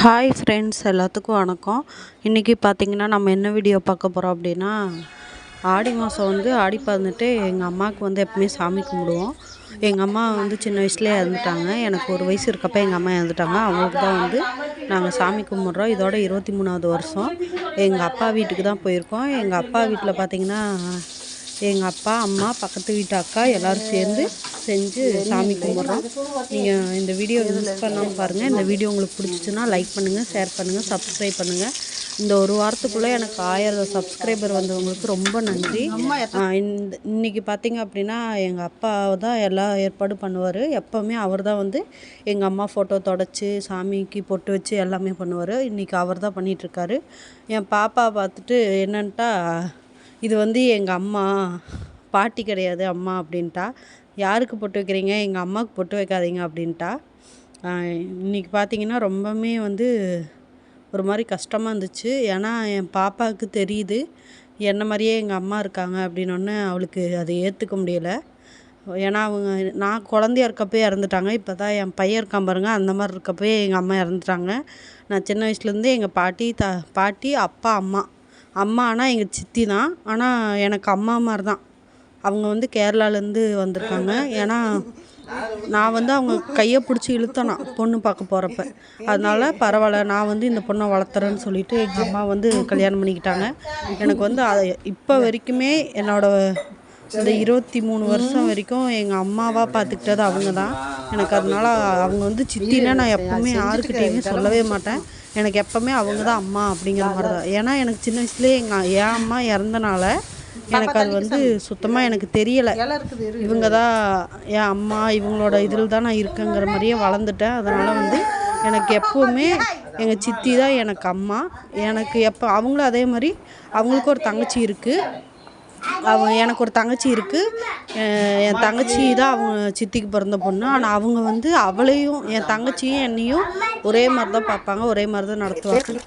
Hi friends எல்லாத்துக்கும் வணக்கம். இன்றைக்கி பார்த்தீங்கன்னா நம்ம என்ன வீடியோ பார்க்க போகிறோம் அப்படின்னா ஆடி மாதம் வந்து ஆடி பதினெட்டு எங்கள் அம்மாவுக்கு வந்து எப்பவுமே சாமி கும்பிடுவோம். எங்கள் அம்மா வந்து சின்ன வயசுலேயே இறந்துட்டாங்க. எனக்கு ஒரு வயசு இருக்கப்போ எங்கள் அம்மா இறந்துட்டாங்க. அவங்களுக்கு தான் வந்து நாங்கள் சாமி கும்பிட்றோம். இதோட இருபத்தி மூணாவது வருஷம். எங்கள் அப்பா வீட்டுக்கு தான் போயிருக்கோம். எங்கள் அப்பா வீட்டில் பார்த்திங்கன்னா எங்கள் அப்பா அம்மா பக்கத்து வீட்டு அக்கா எல்லோரும் சேர்ந்து செஞ்சு சாமி கும்பிட்றோம். நீங்கள் இந்த வீடியோ மிஸ் பண்ணாமல் பாருங்கள் இந்த வீடியோ உங்களுக்கு பிடிச்சிச்சுன்னா லைக் பண்ணுங்கள் ஷேர் பண்ணுங்கள் சப்ஸ்கிரைப் பண்ணுங்கள் இந்த ஒரு வாரத்துக்குள்ளே எனக்கு ஆயிரம் சப்ஸ்கிரைபர் வந்தவங்களுக்கு ரொம்ப நன்றி. இந்த இன்றைக்கி பார்த்தீங்க அப்படின்னா எங்கள் அப்பா தான் எல்லா ஏற்பாடு பண்ணுவார். எப்போவுமே அவர் தான் வந்து எங்கள் அம்மா ஃபோட்டோ தொடச்சி சாமிக்கு பொட்டு வச்சு எல்லாமே பண்ணுவார். இன்றைக்கி அவர் தான் பண்ணிகிட்ருக்காரு என் பாப்பா பார்த்துட்டு என்னன்ட்டா இது வந்து எங்கள் அம்மா பாட்டி கிடையாது அம்மா அப்படின்ட்டா. யாருக்கு பொட்டு வைக்கிறீங்க? எங்கள் அம்மாவுக்கு பொட்டு வைக்காதீங்க அப்படின்ட்டா. இன்றைக்கி பார்த்தீங்கன்னா ரொம்பவுமே வந்து ஒரு மாதிரி கஷ்டமாக இருந்துச்சு. ஏன்னா என் பாப்பாவுக்கு தெரியுது என்ன மாதிரியே எங்கள் அம்மா இருக்காங்க அப்படின்னொன்னே அவளுக்கு அதை ஏற்றுக்க முடியலை. ஏன்னா அவங்க நான் குழந்தையா இருக்கப்போ இறந்துட்டாங்க. இப்போ தான் என் பையன் இருக்கான் பாருங்க அந்த மாதிரி இருக்கப்போ எங்கள் அம்மா இறந்துட்டாங்க. நான் சின்ன வயசுலேருந்தே எங்கள் பாட்டி த பாட்டி அப்பா அம்மா. அம்மா ஆனால் எங்கள் சித்தி தான். ஆனால் எனக்கு அம்மா மாதிரி தான் அவங்க வந்து கேரளாலேருந்து வந்திருக்காங்க. ஏன்னா நான் வந்து அவங்க கையை பிடிச்சி இழுத்தேனா பொண்ணு பார்க்க போகிறப்ப அதனால பரவாயில்ல நான் வந்து இந்த பொண்ணை வளர்த்துறேன்னு சொல்லிட்டு எங்கள் அம்மா வந்து கல்யாணம் பண்ணிக்கிட்டாங்க. எனக்கு வந்து அதை இப்போ வரைக்குமே என்னோடய இந்த இருபத்தி மூணு வருஷம் வரைக்கும் எங்கள் அம்மாவாக பார்த்துக்கிட்டது அவங்க தான். எனக்கு அதனால் அவங்க வந்து சித்தினா நான் எப்போவுமே யாருக்கிட்டேயுமே சொல்லவே மாட்டேன். எனக்கு எப்போவுமே அவங்க தான் அம்மா அப்படிங்கிற மாதிரி தான். ஏன்னா எனக்கு சின்ன வயசுலேயே எங்கள் என் அம்மா இறந்தனால எனக்கு அது வந்து சுத்தமாக எனக்கு தெரியலை. இவங்க தான் என் அம்மா இவங்களோட இதில் தான் நான் இருக்கேங்கிற மாதிரியே வளர்ந்துட்டேன். அதனால் வந்து எனக்கு எப்போவுமே எங்கள் சித்தி தான் எனக்கு அம்மா. எனக்கு எப்போ அவங்களும் அதே மாதிரி அவங்களுக்கும் ஒரு தங்கச்சி இருக்குது அவங்க எனக்கு ஒரு தங்கச்சி இருக்குது என் தங்கச்சி தான் அவங்க சித்திக்கு பிறந்த பொண்ணு. ஆனால் அவங்க வந்து அவளையும் என் தங்கச்சியும் என்னையும் ஒரே மாதிரி தான் பார்ப்பாங்க ஒரே மாதிரி தான் நடத்துவாங்க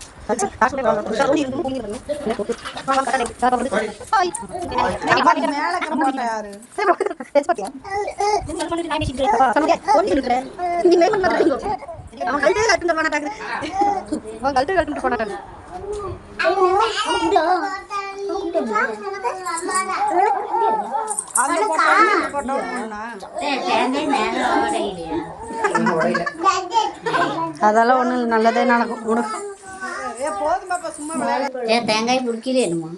அதெல்லாம் ஒண்ணு நல்லதே நடக்கும். விடு ஏன் தேங்காய் பிடிக்கலையேனுமா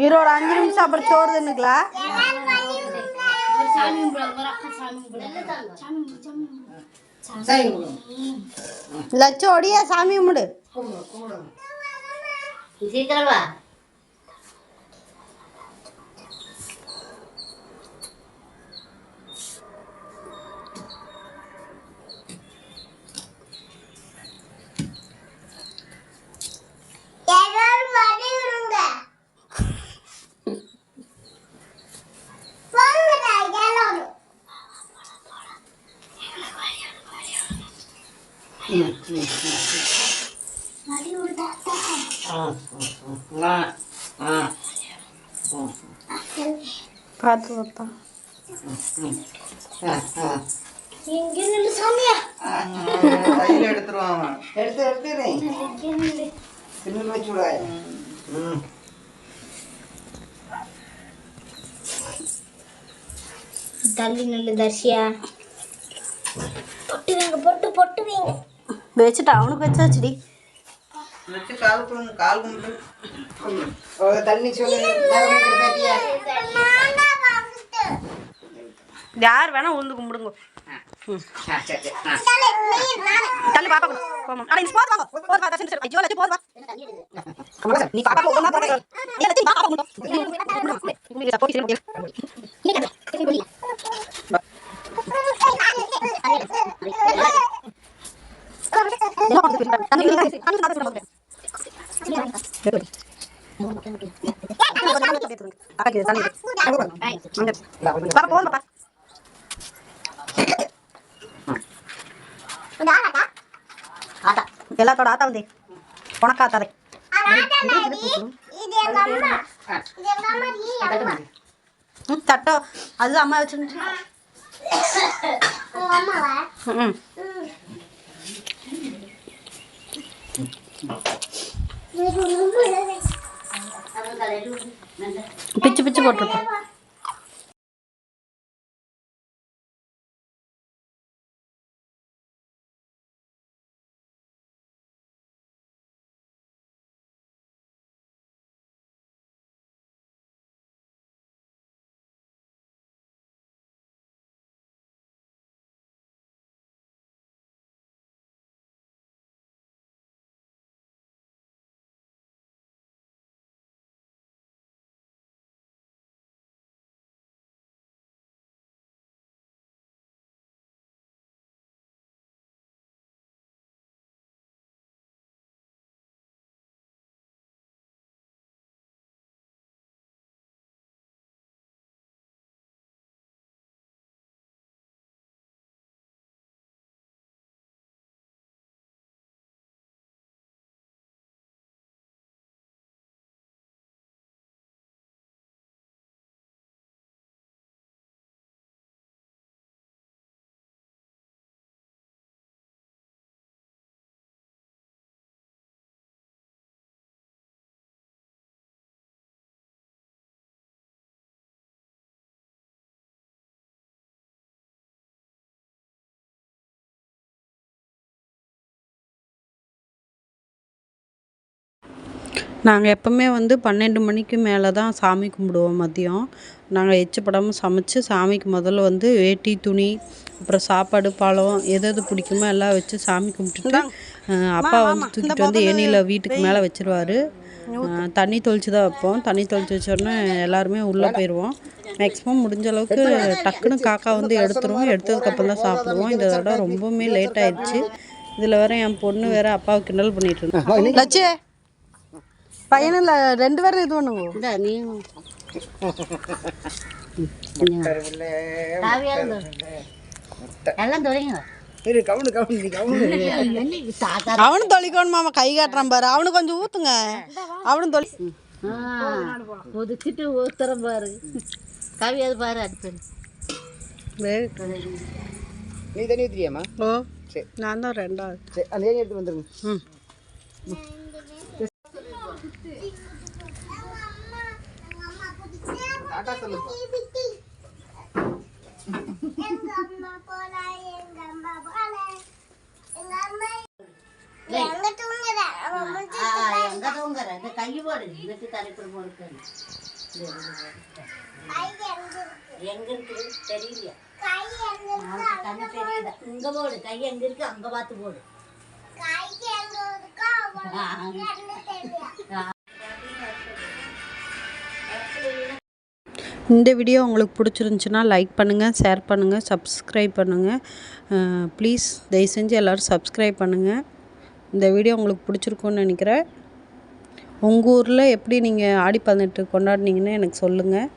ஈரோட அஞ்சு நிமிஷம் அப்புறம் சோறு தின்னுக்கலாம் லட்சம் ஒடியா சாமி கும்பிடு. சீக்கிரம் வா. பார்த்து வைப்பா கையில் எடுத்துருவான் எடுத்து எடுத்துறேன் தின்னு வச்சு விடாது. ம். தள்ளி நல்ல தர்ஷியா. பொட்டு வைங்க பொட்டு பொட்டு வைங்க வச்சுட்டா அவனுக்கு வச்சாச்சுடி. வச்சு கால் கும்பிடு கால் கும்பிடு தண்ணி சொல்லு யார் வேணா உளுந்து கும்பிடுங்க தள்ளி பாப்பா கொடு போமா அட நீ வாங்க பாப்பா பாப்பா பாப்பா எல்லாத்தோட ஆத்தா வந்து உனக்கு ஆத்தாதே தட்டோ அது அம்மா வச்சுருந்துச்சு ம் పిచ్చి పిచ్చి కొట్టు நாங்கள் எப்போவுமே வந்து பன்னெண்டு மணிக்கு மேலே தான் சாமி கும்பிடுவோம் மதியம். நாங்கள் எச்சப்படாமல் சமைச்சு சாமிக்கு முதல்ல வந்து வேட்டி துணி அப்புறம் சாப்பாடு பழம் எது எது பிடிக்குமோ எல்லாம் வச்சு சாமி கும்பிட்டுட்டு அப்பா வந்து தூக்கிட்டு வந்து ஏனியில் வீட்டுக்கு மேலே வச்சிருவாரு. தண்ணி தொளிச்சு தான் வைப்போம். தண்ணி தொளிச்சு வச்சோடனே எல்லாருமே உள்ளே போயிடுவோம் மேக்ஸிமம் முடிஞ்ச அளவுக்கு டக்குன்னு காக்கா வந்து எடுத்துருவோம். எடுத்ததுக்கப்புறம் தான் சாப்பிடுவோம். இந்த தடவை ரொம்பவுமே லேட் ஆயிடுச்சு. இதில் வேற என் பொண்ணு வேற அப்பாவை கிண்டல் பண்ணிட்டு இருந்தா. லட்சே. பையனில் ரெண்டு பேரும் இது பண்ணுங்க. இந்த நீ எல்லாம் அவனும் தொளிக்கணும் மாமா கை காட்டுறான் பாரு. அவனுக்கு கொஞ்சம் ஊத்துங்க. அவனும் தொளி ஒதுக்கிட்டு ஊத்துறேன் பாரு. காவியாவது பாரு அடுத்து நீ தண்ணி ஊத்துறியாம்மா? ஓ. சரி. நான் தான் ரெண்டாவது. சரி அந்த எடுத்து வந்துருங்க. ம். டாட்டா சொல்லுப்பா. எங்க தூங்குற? இந்த கை போடு. இதுக்கு தலைப்பு போடுக்கு எங்க இருக்குது தெரியலையா? கண்ணு தெரியுதா? இங்க போடு. கை எங்க இருக்கு? அங்க பார்த்து போடு. இந்த வீடியோ உங்களுக்கு பிடிச்சிருந்துச்சுன்னா லைக் பண்ணுங்கள் ஷேர் பண்ணுங்கள் சப்ஸ்கிரைப் பண்ணுங்கள் ப்ளீஸ் தயவு செஞ்சு எல்லோரும் சப்ஸ்கிரைப் பண்ணுங்கள் இந்த வீடியோ உங்களுக்கு பிடிச்சிருக்குன்னு நினைக்கிறேன். உங்கள் ஊரில் எப்படி நீங்கள் ஆடி பதினெட்டு கொண்டாடினீங்கன்னு எனக்கு சொல்லுங்கள்